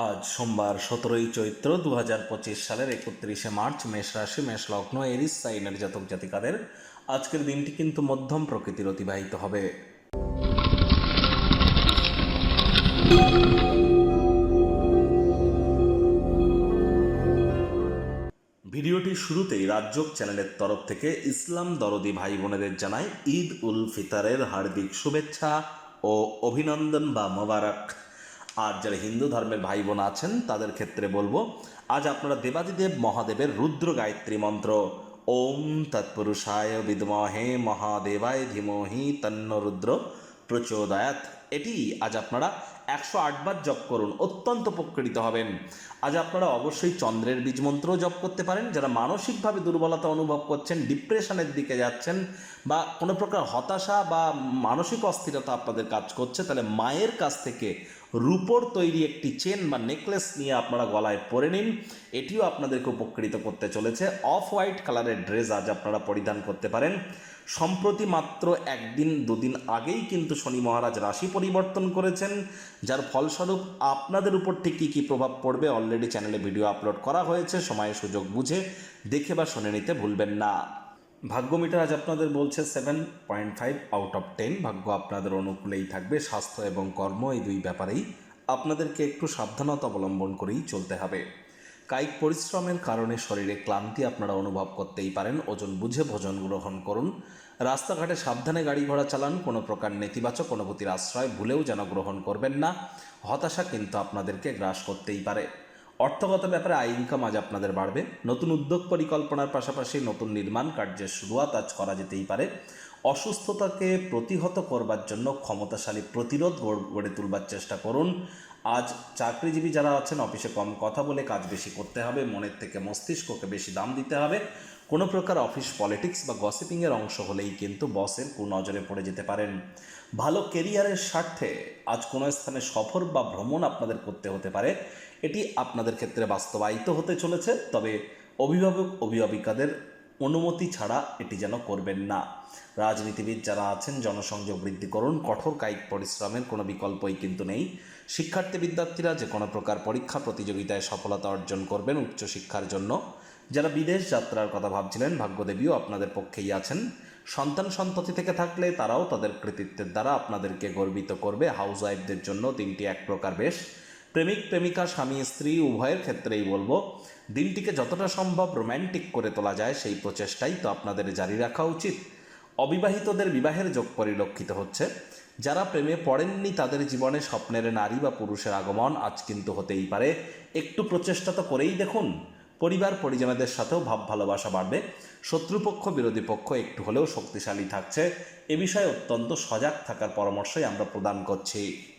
আজ সোমবার সতেরোই চৈত্র দু হাজার পঁচিশ সালের একত্রিশে মার্চ মেষ রাশি, মেষ লগ্ন, এরিস সাইনের জাতক জাতিকাদের আজকের দিনটি কিন্তু মধ্যম প্রকৃতির অতিবাহিত হবে। ভিডিওটির শুরুতেই রাজ্যক চ্যানেলের তরফ থেকে ইসলাম দরদি ভাই বোনেদের জানাই ঈদ উল ফিতরের হার্দিক শুভেচ্ছা ও অভিনন্দন বা মোবারক। আর যারা হিন্দু ধর্মের ভাই বোন আছেন, তাদের ক্ষেত্রে বলব, আজ আপনারা দেবাদিদেব মহাদেবের রুদ্র গায়ত্রী মন্ত্র, ওম তৎপুরুষায় বিদমহে মহাদেবায় ধীমহি তন্ন রুদ্র প্রচোদয়াত এটি আজ আপনারা একশো আটবার জপ করুন, অত্যন্ত উপকৃত হবেন। আজ আপনারা অবশ্যই চন্দ্রের বীজ মন্ত্র জপ করতে পারেন, যারা মানসিকভাবে দুর্বলতা অনুভব করছেন, ডিপ্রেশনের দিকে যাচ্ছেন, বা কোনো প্রকার হতাশা বা মানসিক অস্থিরতা আপনাদের কাজ করছে, তাহলে মায়ের কাছ থেকে রূপোর তৈরি একটি চেন বা নেকলেস নিয়ে আপনারা গলায় পরে নিন। এটিও আপনাদেরকে উপকৃত করতে চলেছে। অফ হোয়াইট কালারের ড্রেস আজ আপনারা পরিধান করতে পারেন। সম্প্রতি মাত্র একদিন, দুদিন আগেই কিন্তু শনি মহারাজ রাশি পরিবর্তন করেছেন, যার ফলস্বরূপ আপনাদের উপর ঠিক কী কী প্রভাব পড়বে অলরেডি চ্যানেলে ভিডিও আপলোড করা হয়েছে। সময় সুযোগ বুঝে দেখে বা শুনে নিতে ভুলবেন না। ভাগ্য মিটার আজ আপনাদের বলছে seven point five out of ten ভাগ্য আপনাদের অনুকূলেই থাকবে, স্বাস্থ্য এবং কর্ম এই দুই ব্যাপারেই আপনাদেরকে একটু সাবধানতা অবলম্বন করেই চলতে হবে। কায়িক পরিশ্রমের কারণে শরীরে ক্লান্তি আপনারা অনুভব করতেই পারেন, ওজন বুঝে ভোজন গ্রহণ করুন। রাস্তাঘাটে সাবধানে গাড়ি ঘোড়া চালান, কোনো প্রকার নেতিবাচক অনুভূতির আশ্রয় ভুলেও যেন গ্রহণ করবেন না। হতাশা কিন্তু আপনাদেরকে গ্রাস করতেই পারে। অর্থগত ব্যাপারে আয় ইনকাম আজ আপনাদের বাড়বে। নতুন উদ্যোগ পরিকল্পনার পাশাপাশি নতুন নির্মাণ কার্যের শুরুয়াত আজ করা যেতেই পারে। অসুস্থতাকে প্রতিহত করবার জন্য ক্ষমতাশালী প্রতিরোধ গড়- তুলবার চেষ্টা করুন। আজ চাকরিজীবী যারা আছেন, অফিসে কম কথা বলে কাজ বেশি করতে হবে, মনের থেকে মস্তিষ্ককে বেশি দাম দিতে হবে। কোনো প্রকার অফিস পলিটিক্স বা গসিপিংয়ের অংশ হলেই কিন্তু বসের কুনজরে পড়ে যেতে পারেন। ভালো কেরিয়ারের স্বার্থে আজ কোনো স্থানে সফর বা ভ্রমণ আপনাদের করতে হতে পারে। এটি আপনাদের ক্ষেত্রে বাস্তবায়িত হতে চলেছে, তবে অভিভাবক, অভিভাবিকাদের অনুমতি ছাড়া এটি যেন করবেন না। রাজনীতিবিদ যারা আছেন, জনসংযোগ বৃদ্ধি করুন, কঠোর কায়িক পরিশ্রমের কোনো বিকল্পই কিন্তু নেই। শিক্ষার্থী বিদ্যার্থীরা যে কোনো প্রকার পরীক্ষা প্রতিযোগিতায় সফলতা অর্জন করবেন উচ্চশিক্ষার জন্য। যারা বিদেশ যাত্রার কথা ভাবছিলেন, ভাগ্যদেবীও আপনাদের পক্ষেই আছেন। সন্তান সন্ততি থেকে থাকলে তারাও তাদের কৃতিত্বের দ্বারা আপনাদেরকে গর্বিত করবে। হাউস ওয়াইফদের জন্য দিনটি এক প্রকার বেশ। প্রেমিক, প্রেমিকা, স্বামী, স্ত্রী উভয়ের ক্ষেত্রেই বলব, দিনটিকে যতটা সম্ভব রোম্যান্টিক করে তোলা যায় সেই প্রচেষ্টাই তো আপনাদের জারি রাখা উচিত। অবিবাহিতদের বিবাহের যোগ পরিলক্ষিত হচ্ছে। যারা প্রেমে পড়েননি তাদের জীবনে স্বপ্নের নারী বা পুরুষের আগমন আজ কিন্তু হতেই পারে। একটু প্রচেষ্টা তো করেই দেখুন। পরিবার, পরিজনদের সাথেও ভাব ভালোবাসা বাড়বে। শত্রুপক্ষ, বিরোধী পক্ষ একটু হলেও শক্তিশালী থাকছে। এ বিষয়ে অত্যন্ত সজাগ থাকার পরামর্শই আমরা প্রদান করছি।